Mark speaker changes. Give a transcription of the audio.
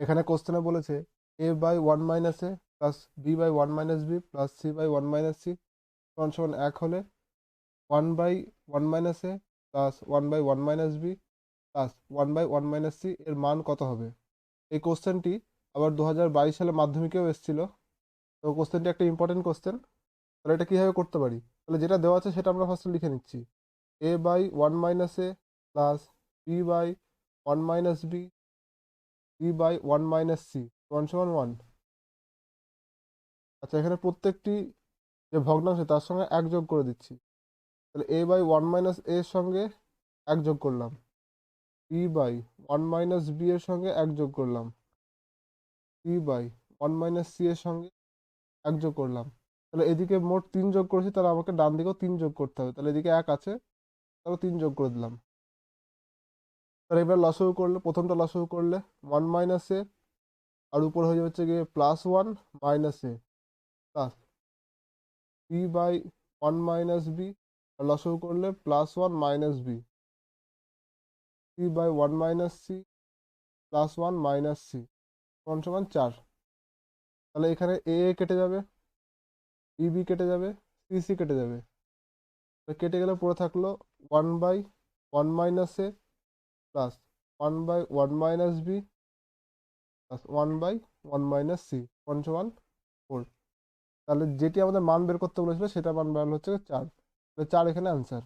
Speaker 1: এখানে কোশ্চেনে বলেছে A by one minus A plus B by one minus B plus C by one minus C সমান সমান এক হলে one by one minus A plus one by one minus B plus one by one minus C এর মান কত হবে? এই কোশ্চেনটি আবার দু হাজার বাইশ সালে মাধ্যমিকেও এসেছিল। তো কোশ্চেনটি একটা ইম্পর্টেন্ট কোশ্চেন তাহলে এটা কীভাবে করতে পারি? তাহলে যেটা দেওয়া আছে সেটা আমরা ফার্স্টে লিখে নিচ্ছি। A by one minus A plus B by one minus B B by one minus C one সমান ওয়ান আচ্ছা এখানে প্রত্যেকটি যে ভগ্নাংশ তার সঙ্গে এক যোগ করে দিচ্ছি। তাহলে এ বাই ওয়ান মাইনাস এর সঙ্গে এক যোগ করলাম। B by one minus B এর সঙ্গে এক যোগ করলাম। C by one minus C এর সঙ্গে এক যোগ করলাম। তাহলে এদিকে মোট তিন যোগ করেছি, তাহলে আমাকে ডান দিকেও তিন যোগ করতে হবে। তাহলে এদিকে এক আছে, তাহলে তিন যোগ করে দিলাম। তাহলে এবার লসও করলে, প্রথমটা লসও করলে ওয়ান মাইনাস এ, আর উপর হয়ে যাচ্ছে গিয়ে plus one minus A. Plus B by one minus B আর লসও করলে plus one minus B C by one minus C plus one minus C সমান সমান চার। তাহলে এখানে এ এ কেটে যাবে বি বি কেটে যাবে সি সি কেটে যাবে। কেটে গেলে পড়ে থাকল one by one minus A plus one by one minus B plus one by one minus C সমান ফোর তাহলে যেটি আমাদের মান বের করতে বলেছিল, সেটা মান বের হচ্ছে চার। তাহলে চার এখানে আনসার